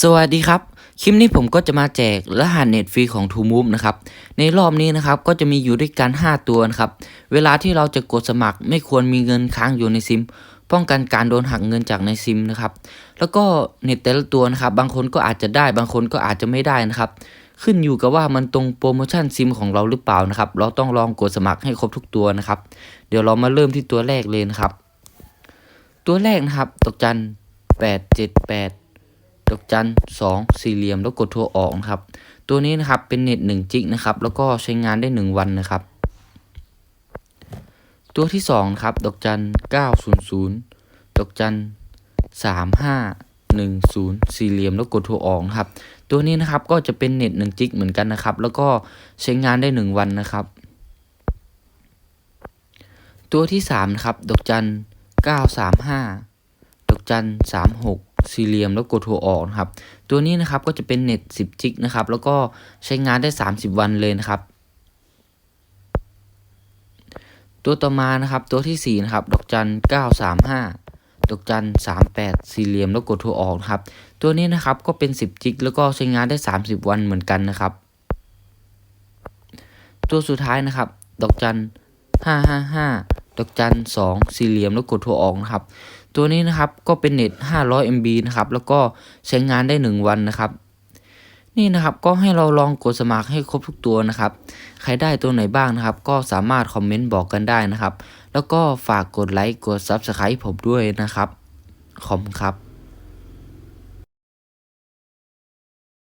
สวัสดีครับ คลิปนี้ผมก็จะมาแจกรหัสเน็ตฟรีของ t o m o v e นะครับ ในรอบนี้นะครับก็จะมีอยู่ด้วยกัน 5 ตัวนะครับ เวลาที่เราจะกดสมัครไม่ควรมีเงินค้างอยู่ในซิม ป้องกันการโดนหักเงินจากในซิมนะครับ แล้วก็เน็ตแต่ละตัวนะครับ บางคนก็อาจจะได้บางคนก็อาจจะไม่ได้นะครับ ขึ้นอยู่กับว่ามันตรงโปรโมชั่นซิมของเราหรือเปล่านะครับ เราต้องลองกดสมัครให้ครบทุกตัวนะครับ เดี๋ยวเรามาเริ่มที่ตัวแรกเลยนะครับ ตัวแรกนะครับตกจันแปดเจ็ ดอกจันสองสี่เหลี่ยมแล้วกดโทรออกนะครับ ตัวนี้นะครับเป็นเน็ตหนึ่งจิกนะครับ แล้วก็ใช้งานได้หนึ่งวันนะครับ ตัวที่สองครับดอกจันเก้าศูนย์ศูนย์ดอกจันสามห้าหนึ่งศูนย์สี่เหลี่ยมแล้วกดโทรออกนะครับ ตัวนี้นะครับก็จะเป็นเน็ตหนึ่งจิกเหมือนกันนะครับ แล้วก็ใช้งานได้หนึ่งวันนะครับ ตัวที่สามครับดอกจันเก้าสามห้าดอกจันสามหก สี่เหลี่ยมแล้วกดโทรออกนะครับ ตัวนี้นะครับก็จะเป็นเน็ต 10 จิกนะครับ แล้วก็ใช้งานได้ 30 วันเลยนะครับ ตัวต่อมานะครับตัวที่ 4 นะครับ ดอกจัน 935 ดอกจัน 38 สี่เหลี่ยมแล้วกดโทรออกนะครับ ตัวนี้นะครับก็เป็น 10 จิกแล้วก็ใช้งานได้ 30 วันเหมือนกันนะครับ ตัวสุดท้ายนะครับ ดอกจัน 555 ดอกจัน 2 สี่เหลี่ยมแล้วกดโทรออกนะครับ ตัวนี้นะครับก็เป็นเน็ต 500 MB นะครับ แล้วก็ใช้งานได้ 1 วันนะครับ นี่นะครับก็ให้เราลองกดสมัครให้ครบทุกตัวนะครับ ใครได้ตัวไหนบ้างนะครับ ก็สามารถคอมเมนต์บอกกันได้นะครับ แล้วก็ฝากกดไลค์กด Subscribe ผมด้วยนะครับ ขอบคุณครับ